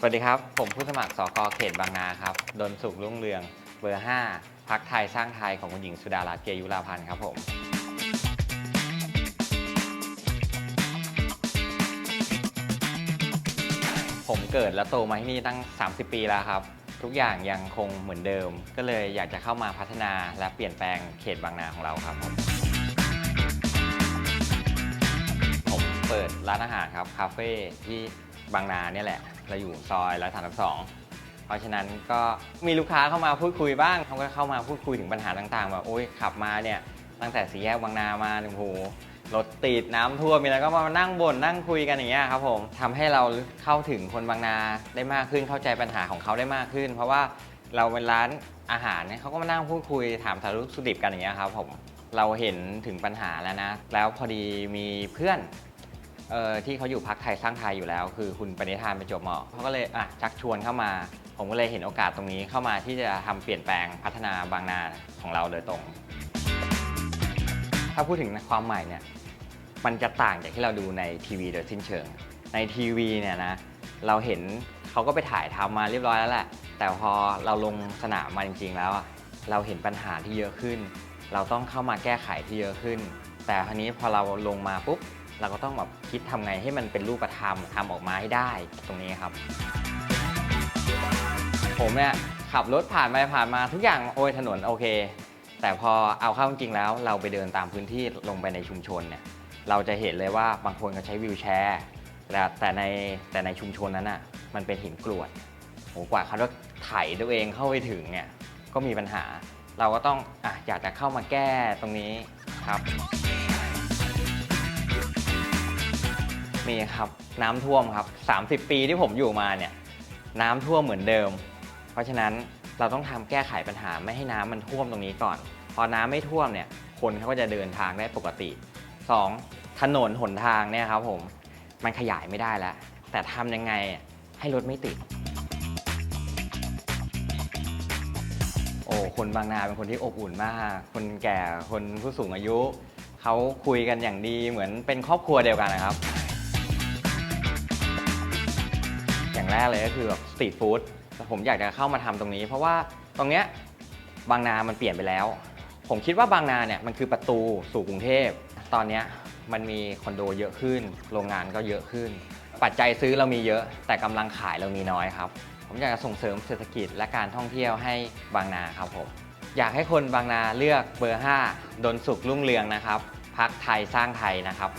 สวัสดีครับ ผมผู้สมัครสกเขตบางนาครับ ดนสุขรุ่งเรือง เบอร์ 5พักไทยสร้างไทยของคุณหญิงสุดารัตน์เกยุราพันธ์ครับผม ผมเกิดและโตมาที่นี่ตั้ง 30 ปีแล้วครับ ทุกอย่างยังคงเหมือนเดิม ก็เลยอยากจะเข้ามาพัฒนาและเปลี่ยนแปลงเขตบางนาของเราครับ ผมผมเปิดร้านอาหารครับ คาเฟ่ที่ บางนาเนี่ยแหละ เราอยู่ซอยร้อยสามสองเพราะฉะนั้นก็มีลูกค้าเข้ามาพูดคุยบ้างเขาก็เข้ามาพูดคุยถึงปัญหาต่างๆแบบโอ้ยขับมาเนี่ยตั้งแต่สี่แยกบางนามาโอ้โหรถติดน้ำท่วมมีอะไรก็มานั่งบ่นนั่งคุยกันอย่างเงี้ยครับผมทำให้เราเข้าถึงคนบางนาได้มากขึ้นเข้าใจปัญหาของเขาได้มากขึ้น เพราะว่าเราเป็นร้านอาหารเนี่ยเขาก็มานั่งพูดคุยถามสารุสุดิบกันอย่างเงี้ยครับผมเราเห็นถึงปัญหาแล้วนะ แล้วพอดีมีเพื่อน เอ่อที่เขาอยู่พักไทยสร้างไทยอยู่แล้ว คือคุณปณิธานประจวบเหมาะเขาก็เลยอะชักชวนเข้ามา ผมก็เลยเห็นโอกาสตรงนี้เข้ามาที่จะทำเปลี่ยนแปลงพัฒนาบางนาของเราโดยตรง ถ้าพูดถึงความใหม่เนี่ยมันจะต่างจากที่เราดูในทีวีโดยสิ้นเชิง ในทีวีเนี่ยนะเราเห็นเขาก็ไปถ่ายทำมาเรียบร้อยแล้วแหละ แต่พอเราลงสนามมาจริงๆแล้วอะเราเห็นปัญหาที่เยอะขึ้น เราต้องเข้ามาแก้ไขที่เยอะขึ้น แต่คราวนี้พอเราลงมาปุ๊บ เราก็ต้องแบบคิดทำไงให้มันเป็นรูปธรรมทำออกมาให้ได้ตรงนี้ครับ ผมเนี่ยขับรถผ่านไปผ่านมาทุกอย่างโอ้ยถนนโอเค แต่พอเอาเข้าจริงแล้ว เราไปเดินตามพื้นที่ลงไปในชุมชนเนี่ยเราจะเห็นเลยว่าบางคนก็ใช้วิวแชร์แต่แต่ในแต่ในชุมชนนั้นอะมันเป็นหินกรวดโหกว่าเขาจะไถตัวเองเข้าไปถึงเนี่ยก็มีปัญหา เราก็ต้องอะอยากจะเข้ามาแก้ตรงนี้ครับ มีครับน้ำท่วมครับ 30 ปีที่ผมอยู่มาเนี่ยน้ำท่วมเหมือนเดิม เพราะฉะนั้นเราต้องทำแก้ไขปัญหาไม่ให้น้ำมันท่วมตรงนี้ก่อน พอน้ำไม่ท่วมเนี่ยคนเขาก็จะเดินทางได้ปกติ 2. ถนนหนทางเนี่ยครับผมมันขยายไม่ได้แล้ว แต่ทำยังไงให้รถไม่ติด โอ้คนบางนาเป็นคนที่อบอุ่นมาก คนแก่คนผู้สูงอายุ เขาคุยกันอย่างดีเหมือนเป็นครอบครัวเดียวกันนะครับ อย่างแรกเลยก็คือแบบสตรีทฟู้ดแต่ผมอยากจะเข้ามาทำตรงนี้ เพราะว่าตรงเนี้ยบางนามันเปลี่ยนไปแล้ว ผมคิดว่าบางนาเนี่ยมันคือประตูสู่กรุงเทพ ตอนเนี้ยมันมีคอนโดเยอะขึ้น โรงงานก็เยอะขึ้น ปัจจัยซื้อเรามีเยอะ แต่กำลังขายเรามีน้อยครับ ผมอยากจะส่งเสริมเศรษฐกิจและการท่องเที่ยวให้บางนาครับผมอยากให้คนบางนาเลือกเบอร์ 5 ดนสุขรุ่งเรืองนะครับพักไทยสร้างไทยนะครับ